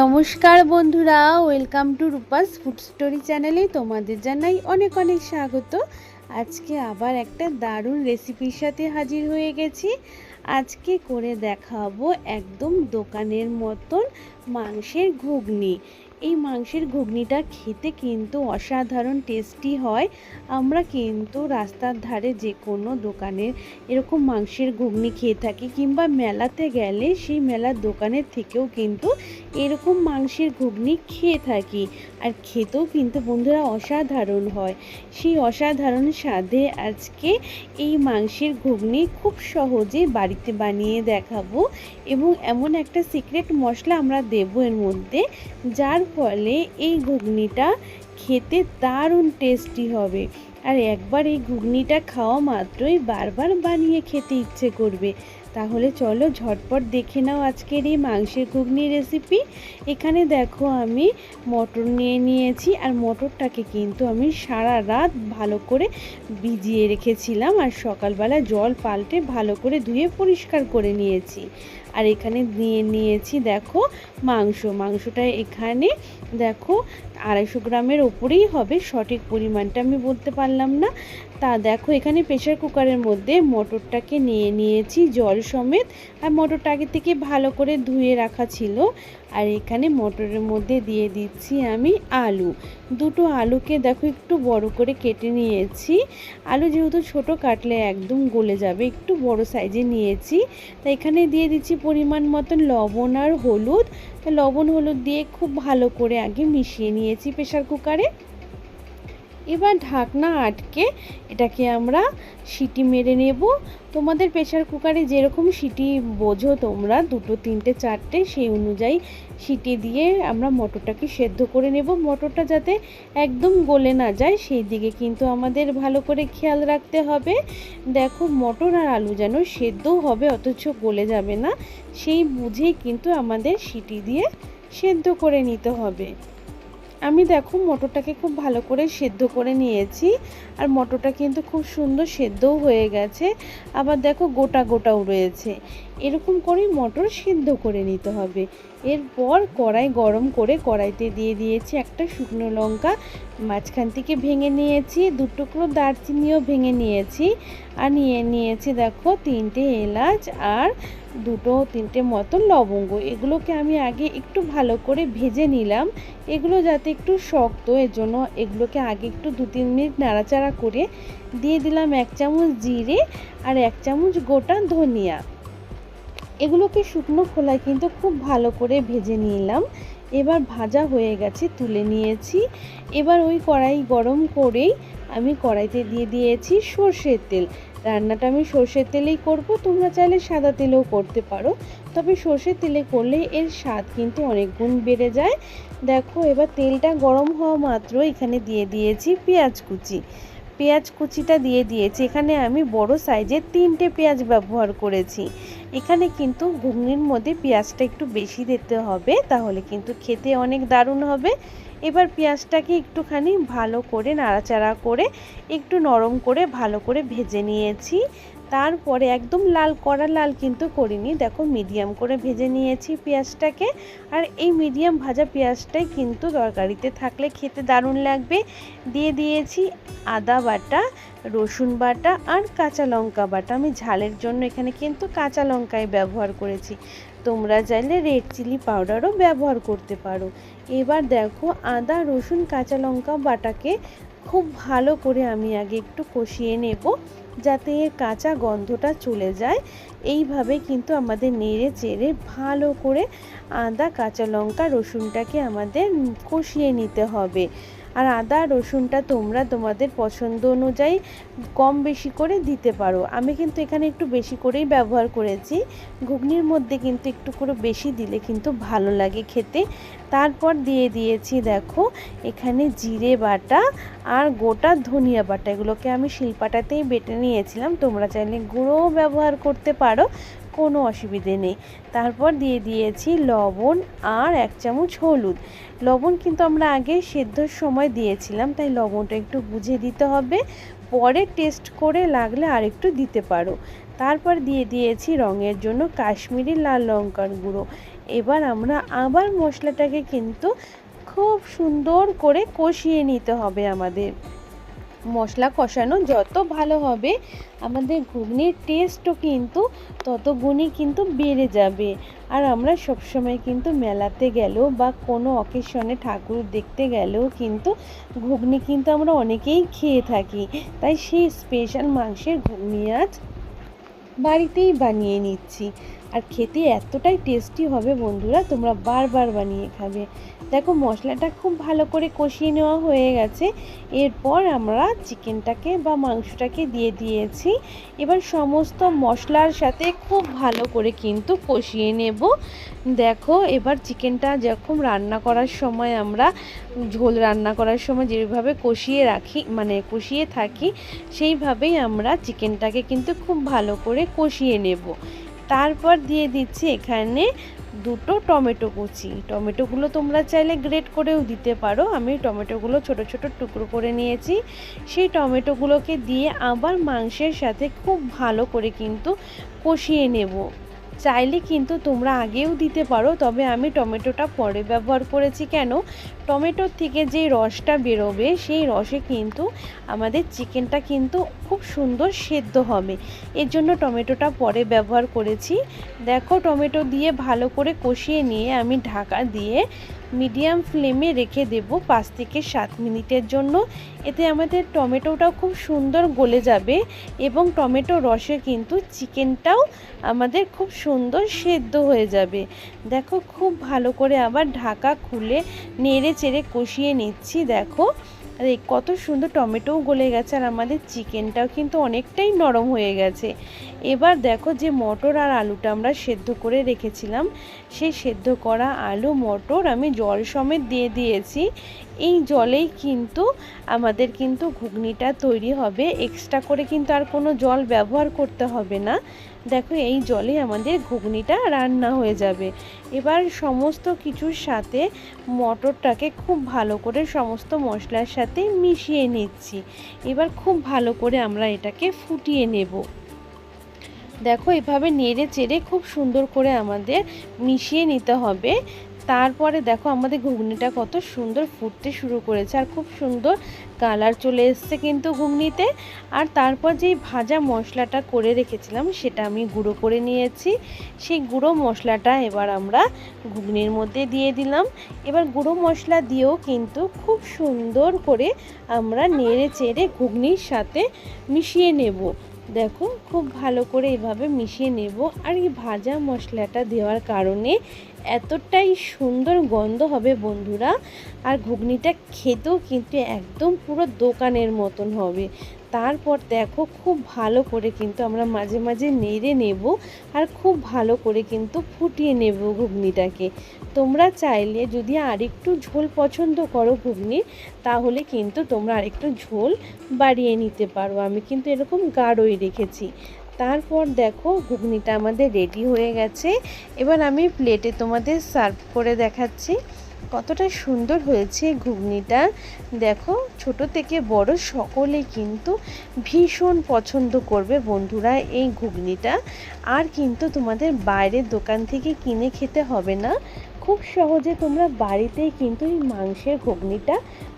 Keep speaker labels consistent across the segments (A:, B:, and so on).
A: নমস্কার বন্ধুরা welcome to Rupa's food story চ্যানেলে তোমাদের জানাই অনেক অনেক স্বাগত। আজকে আবার একটা দারুণ রেসিপির সাথে হাজির হয়ে গেছি। আজকে করে দেখাবো একদম দোকানের মতন মাংসের ঘুগনি। এই মাংসের ঘুগনিটা খেতে কিন্তু অসাধারণ টেস্টি হয়। আমরা কিন্তু রাস্তার ধারে যে কোনো দোকানের এরকম মাংসের ঘুগনি খেয়ে থাকি কিংবা মেলাতে গেলে সেই মেলার দোকানের থেকেও কিন্তু এরকম মাংসের ঘুগনি খেয়ে থাকি। আর খেতেও কিন্তু বন্ধুরা অসাধারণ হয়। সেই অসাধারণ স্বাদে আজকে এই মাংসের ঘুগনি খুব সহজে বাড়িতে বানিয়ে দেখাবো এবং এমন একটা সিক্রেট মশলা আমরা দেবো এর মধ্যে, যার ফলে এই ঘুগনিটা খেতে দারুণ টেস্টি হবে। আর একবার এই ঘুগনিটা খাওয়া মাত্রই বারবার বানিয়ে খেতে ইচ্ছে করবে। তাহলে চলো ঝটপট দেখে নাও আজকের এই মাংসের ঘুগনি রেসিপি এখানে দেখো আমি মটর নিয়ে নিয়েছি, আর মটরটাকে কিন্তু আমি সারা রাত ভালো করে ভিজিয়ে রেখেছিলাম, আর সকালবেলা জল পাল্টে ভালো করে ধুয়ে পরিষ্কার করে নিয়েছি। আর এখানে নিয়ে নিয়েছি দেখো মাংস, মাংসটা এখানে দেখো আড়াইশো গ্রামের ওপরেই হবে, সঠিক পরিমাণটা আমি বলতে পারলাম না। তা দেখো, এখানে প্রেশার কুকারের মধ্যে মটরটাকে নিয়ে নিয়েছি জল সমেত। আর মটরটা আগে থেকে ভালো করে ধুয়ে রাখা ছিল। আর এখানে মটরের মধ্যে দিয়ে দিচ্ছি আমি আলু। দুটো আলুকে দেখো একটু বড় করে কেটে নিয়েছি। আলু যেহেতু ছোট, কাটলে একদম গলে যাবে। একটু বড় সাইজে নিয়েছি। তা এখানে দিয়ে দিচ্ছি পরিমাণ মতন লবণ আর হলুদ। লবণ হলুদ দিয়ে খুব ভালো করে আগে মিশিয়ে নিয়েছি প্রেশার কুকারে। এবার ঢাকনা আটকে এটাকে আমরা সিটি মেরে নেব। তোমাদের প্রেশার কুকারে যেরকম সিটি বোঝো তোমরা, দুটো, তিনটে, চারটে, সেই অনুযায়ী সিটি দিয়ে আমরা মটরটাকে সেদ্ধ করে নেব। মটরটা যাতে একদম গলে না যায়, সেই দিকে কিন্তু আমাদের ভালো করে খেয়াল রাখতে হবে। দেখো মটর আর আলু যেন সেদ্ধও হবে, অথচ গলে যাবে না। সেই বুঝেই কিন্তু আমাদের সিটি দিয়ে সেদ্ধ করে নিতে হবে। আমি দেখো মটরটাকে খুব ভালো করে সেদ্ধ করে নিয়েছি, আর মটরটা কিন্তু খুব সুন্দর সেদ্ধও হয়ে গেছে। আবার দেখো গোটা গোটাও রয়েছে। এরকম করেই মটর সেদ্ধ করে নিতে হবে। এরপর কড়াই গরম করে কড়াইতে দিয়ে দিয়েছি একটা শুকনো লঙ্কা। মাঝখান থেকে ভেঙে নিয়েছি, দুটুকরো দারচিনিও ভেঙে নিয়েছি। আর নিয়ে নিয়েছি দেখো তিনটে এলাচ আর দুটো তিনটে মতো লবঙ্গ। এগুলোকে আমি আগে একটু ভালো করে ভেজে নিলাম। এগুলো যাতে একটু শক্ত এর জন্য এগুলোকে আগে একটু দু তিন মিনিট নাড়াচাড়া করে দিয়ে দিলাম এক চামচ জিরে আর এক চামচ গোটা ধনিয়া। এগুলোকে শুকনো খোলায় কিন্তু খুব ভালো করে ভেজে নিলাম। এবার ভাজা হয়ে গেছে, তুলে নিয়েছি। এবার ওই কড়াই গরম করেই আমি কড়াইতে দিয়ে দিয়েছি সর্ষের তেল। রান্নাটা আমি সর্ষের তেলেই করব, তোমরা চাইলে সাদা তেলেও করতে পারো। তবে সর্ষের তেলে করলে এর স্বাদ কিন্তু অনেক গুণ বেড়ে যায়। দেখো, এবার তেলটা গরম হওয়া মাত্র এখানে দিয়ে দিয়েছি পেঁয়াজ কুচি। পেঁয়াজ কুচিটা দিয়ে দিয়েছি। এখানে আমি বড় সাইজের তিনটে পেঁয়াজ ব্যবহার করেছি। এখানে কিন্তু ঘুগনির মধ্যে পেঁয়াজটা একটু বেশি দিতে হবে, তাহলে কিন্তু খেতে অনেক দারুণ হবে। এবার পেঁয়াজটাকে একটুখানি ভালো করে নাড়াচাড়া করে একটু নরম করে ভালো করে ভেজে নিয়েছি। তারপরে একদম লাল, কড়া লাল কিন্তু করিনি। দেখো, মিডিয়াম করে ভেজে নিয়েছি পেঁয়াজটাকে। আর এই মিডিয়াম ভাজা পেঁয়াজটাই কিন্তু তরকারিতে থাকলে খেতে দারুণ লাগবে। দিয়ে দিয়েছি আদা বাটা, রসুন বাটা আর কাঁচা লঙ্কা বাটা। আমি ঝালের জন্য এখানে কিন্তু কাঁচা লঙ্কাই ব্যবহার করেছি। তোমরা চাইলে রেড চিলি পাউডারও ব্যবহার করতে পারো। এবার দেখো আদা, রসুন, কাঁচা লঙ্কা বাটাকে খুব ভালো করে আমি আগে একটু কষিয়ে নেব যাতে এর কাঁচা গন্ধটা চলে যায়। এইভাবে কিন্তু আমাদের নেড়ে চেড়ে ভালো করে আদা, কাঁচা লঙ্কা, রসুনটাকে আমাদের কষিয়ে নিতে হবে। আর আদা, রসুনটা তোমরা তোমাদের পছন্দ অনুযায়ী কম বেশি করে দিতে পারো। আমি কিন্তু এখানে একটু বেশি করেই ব্যবহার করেছি। ঘুগনির মধ্যে কিন্তু একটু করে বেশি দিলে কিন্তু ভালো লাগে খেতে। তারপর দিয়ে দিয়েছি দেখো, এখানে জিরে বাটা আর গোটা ধনিয়া বাটা। এগুলোকে আমি শিলপাটাতেই বেটে নিয়েছিলাম। তোমরা চাইলে গুঁড়োও ব্যবহার করতে পারো। কোনো অসুবিধে নেই। তারপর দিয়ে দিয়েছি লবণ আর এক চামচ হলুদ। লবণ কিন্তু আমরা আগে সেদ্ধর সময় দিয়েছিলাম, তাই লবণটা একটু বুঝে দিতে হবে। পরে টেস্ট করে লাগলে আর একটু দিতে পারো। তারপর দিয়ে দিয়েছি রঙের জন্য কাশ্মীরি লাল লঙ্কার গুঁড়ো। এবার আমরা আবার মশলাটাকে কিন্তু খুব সুন্দর করে কষিয়ে নিতে হবে আমাদের। মশলা কষানো যত ভালো হবে, আমাদের ঘুগনির টেস্টও কিন্তু তত গুণই কিন্তু বেড়ে যাবে। আর আমরা সবসময় কিন্তু মেলাতে গেলেও বা কোনো অকেশনে ঠাকুর দেখতে গেলেও কিন্তু ঘুগনি কিন্তু আমরা অনেকেই খেয়ে থাকি। তাই সেই স্পেশাল মাংসের ঘুগনি আজ বাড়িতেই বানিয়ে নিচ্ছি। আর খেতে এতটাই টেস্টি হবে বন্ধুরা, তোমরা বারবার বানিয়ে খাবে। দেখো, মশলাটা খুব ভালো করে কষিয়ে নেওয়া হয়ে গেছে। এরপর আমরা চিকেনটাকে বা মাংসটাকে দিয়ে দিয়েছি। এবার সমস্ত মশলার সাথে খুব ভালো করে কিন্তু কষিয়ে নেব। দেখো, এবার চিকেনটা যখন রান্না করার সময় আমরা ঝোল রান্না করার সময় যেভাবে কষিয়ে রাখি মানে কষিয়ে থাকি, সেইভাবেই আমরা চিকেনটাকে কিন্তু খুব ভালো করে কষিয়ে নেব। তারপর দিয়ে দিচ্ছি এখানে দুটো টমেটো কুচি। টমেটোগুলো তোমরা চাইলে গ্রেট করেও দিতে পারো। আমি টমেটোগুলো ছোট ছোট টুকরো করে নিয়েছি। সেই টমেটোগুলোকে দিয়ে আবার মাংসের সাথে খুব ভালো করে কিন্তু কষিয়ে নেব। চাইলে কিন্তু তোমরা আগেও দিতে পারো, তবে আমি টমেটোটা পরে ব্যবহার করেছি। কেন? টমেটোর থেকে যে রসটা বেরোবে, সেই রসে কিন্তু আমাদের চিকেনটা কিন্তু খুব সুন্দর সেদ্ধ হবে। এর জন্য টমেটোটা পরে ব্যবহার করেছি। দেখো, টমেটো দিয়ে ভালো করে কষিয়ে নিয়ে আমি ঢাকা দিয়ে মিডিয়াম ফ্লেমে রেখে দেব পাঁচ থেকে সাত মিনিটের জন্য। এতে আমাদের টমেটোটাও খুব সুন্দর গলে যাবে এবং টমেটো রসে কিন্তু চিকেনটাও আমাদের খুব সুন্দর সেদ্ধ হয়ে যাবে। দেখো, খুব ভালো করে আবার ঢাকা খুলে নেড়ে চেড়ে কষিয়ে নিচ্ছি, দেখো। আর এই কত সুন্দর টমেটোও গলে গেছে আর আমাদের চিকেনটাও কিন্তু অনেকটাই নরম হয়ে গেছে। এবার দেখো যে মটর আর আলুটা আমরা সেদ্ধ করে রেখেছিলাম। সেই সেদ্ধ করা আলু, মটর আমি জল সমেত দিয়ে দিয়েছি। এই জলেই কিন্তু আমাদের কিন্তু ঘুগনিটা তৈরি হবে। এক্সট্রা করে কিন্তু আর কোনো জল ব্যবহার করতে হবে না। দেখো এই জলে আমাদের ঘুগনিটা রান্না হয়ে যাবে। এবার সমস্ত কিছুর সাথে মটরটাকে খুব ভালো করে সমস্ত মশলার সাথে মিশিয়ে নিচ্ছি। এবার খুব ভালো করে আমরা এটাকে ফুটিয়ে নেব। দেখো এভাবে নেড়ে চেড়ে খুব সুন্দর করে আমাদের মিশিয়ে নিতে হবে। তারপরে দেখো আমাদের ঘুগনিটা কত সুন্দর ফুটতে শুরু করেছে আর খুব সুন্দর কালার চলে এসছে কিন্তু ঘুগনিতে। আর তারপর যেই ভাজা মশলাটা করে রেখেছিলাম সেটা আমি গুঁড়ো করে নিয়েছি। সেই গুঁড়ো মশলাটা এবার আমরা ঘুগনির মধ্যে দিয়ে দিলাম। এবার গুঁড়ো মশলা দিয়েও কিন্তু খুব সুন্দর করে আমরা নেড়ে চেড়ে ঘুগনির সাথে মিশিয়ে নেব। দেখো, খুব ভালো করে এভাবে মিশিয়ে নেব। আর এই ভাজা মশলাটা দেওয়ার কারণে এতটাই সুন্দর গন্ধ হবে বন্ধুরা। আর ঘুগনিটা খেতেও কিন্তু একদম পুরো দোকানের মতন হবে। তারপর দেখো খুব ভালো করে কিন্তু আমরা মাঝে মাঝে নেড়ে নেব আর খুব ভালো করে কিন্তু ফুটিয়ে নেব ঘুগনিটাকে। তোমরা চাইলে যদি আরেকটু ঝোল পছন্দ করো ঘুগনির তাহলে কিন্তু তোমরা আরেকটু ঝোল বাড়িয়ে নিতে পারো। আমি কিন্তু এরকম গাঢ়ই রেখেছি। তারপর দেখো ঘুগনিটা আমাদের রেডি হয়ে গেছে। এবার আমি প্লেটে তোমাদের সার্ভ করে দেখাচ্ছি। কতটা সুন্দর হয়েছে ঘুগনিটা। দেখো, ছোট থেকে বড় সকলে কিন্তু ভীষণ পছন্দ করবে বন্ধুরা এই ঘুগনিটা। আর কিন্তু তোমাদের বাইরের দোকান থেকে কিনে খেতে হবে না। খুব সহজে তোমরা বাড়িতেই কিন্তু এই মাংসের ঘুগনিটা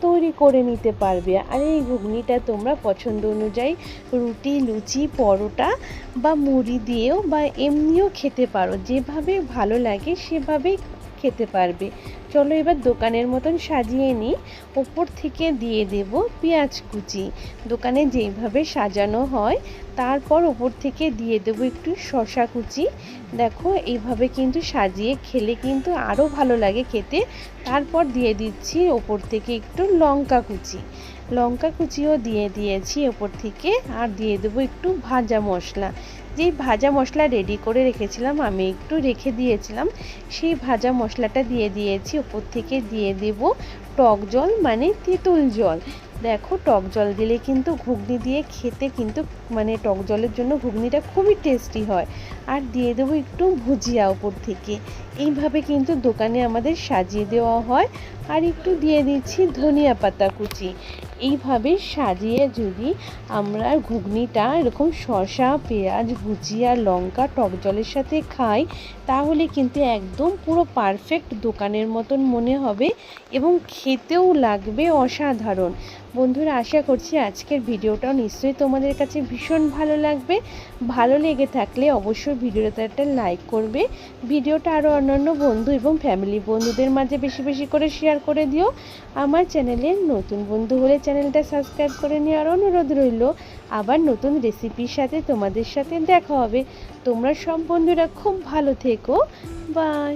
A: তৈরি করে নিতে পারবে। আর এই ঘুগনিটা তোমরা পছন্দ অনুযায়ী রুটি, লুচি, পরোটা বা মুড়ি দিয়েও বা এমনিও খেতে পারো। যেভাবে ভালো লাগে সেভাবেই খেতে পারবে। চলো এবার দোকানের মতন সাজিয়ে নিই। ওপর থেকে দিয়ে দেব পেঁয়াজ কুচি। দোকানে যেইভাবে সাজানো হয়, তারপর ওপর থেকে দিয়ে দেবো একটু শশা কুচি। দেখো, এইভাবে কিন্তু সাজিয়ে খেলে কিন্তু আরও ভালো লাগে খেতে। তারপর দিয়ে দিচ্ছি ওপর থেকে একটু লঙ্কা কুচি। লঙ্কা কুচিও দিয়ে দিয়েছি ওপর থেকে। আর দিয়ে দেবো একটু ভাজা মশলা। যেই ভাজা মশলা রেডি করে রেখেছিলাম, আমি একটু রেখে দিয়েছিলাম। সেই ভাজা মশলাটা দিয়ে দিয়েছি, ওপর থেকে দিয়ে দেব টক জল মানে তেঁতুল জল। দেখো, টক জল দিলে কিন্তু ঘুগনি দিয়ে খেতে কিন্তু মানে টক জলের জন্য ঘুগনিটা খুবই টেস্টি হয়। আর দিয়ে দেবো একটু ভুজিয়া ওপর থেকে। এইভাবে কিন্তু দোকানে আমাদের সাজিয়ে দেওয়া হয়। আর একটু দিয়ে দিচ্ছি ধনিয়া পাতা কুচি। এইভাবে সাজিয়ে যদি আমরা ঘুগনিটা এরকম শসা, পেঁয়াজ ভুজিয়া লঙ্কা টক জলের সাথে খাই, তাহলে কিন্তু একদম পুরো পারফেক্ট দোকানের মতন মনে হবে এবং খেতেও লাগবে অসাধারণ। বন্ধুরা, আশা করছি আজকের ভিডিওটাও নিশ্চয়ই তোমাদের কাছে ভীষণ ভালো লাগবে। ভালো লেগে থাকলে অবশ্যই ভিডিওতে একটা লাইক করবে। ভিডিওটা আরও অন্যান্য বন্ধু এবং ফ্যামিলি বন্ধুদের মাঝে বেশি বেশি করে শেয়ার করে দিও। আমার চ্যানেলে নতুন বন্ধু হলে চ্যানেলটা সাবস্ক্রাইব করে নেওয়ার অনুরোধ রইল। আবার নতুন রেসিপির সাথে তোমাদের সাথে দেখা হবে। তোমরা সব বন্ধুরা খুব ভালো থেকো। বাই।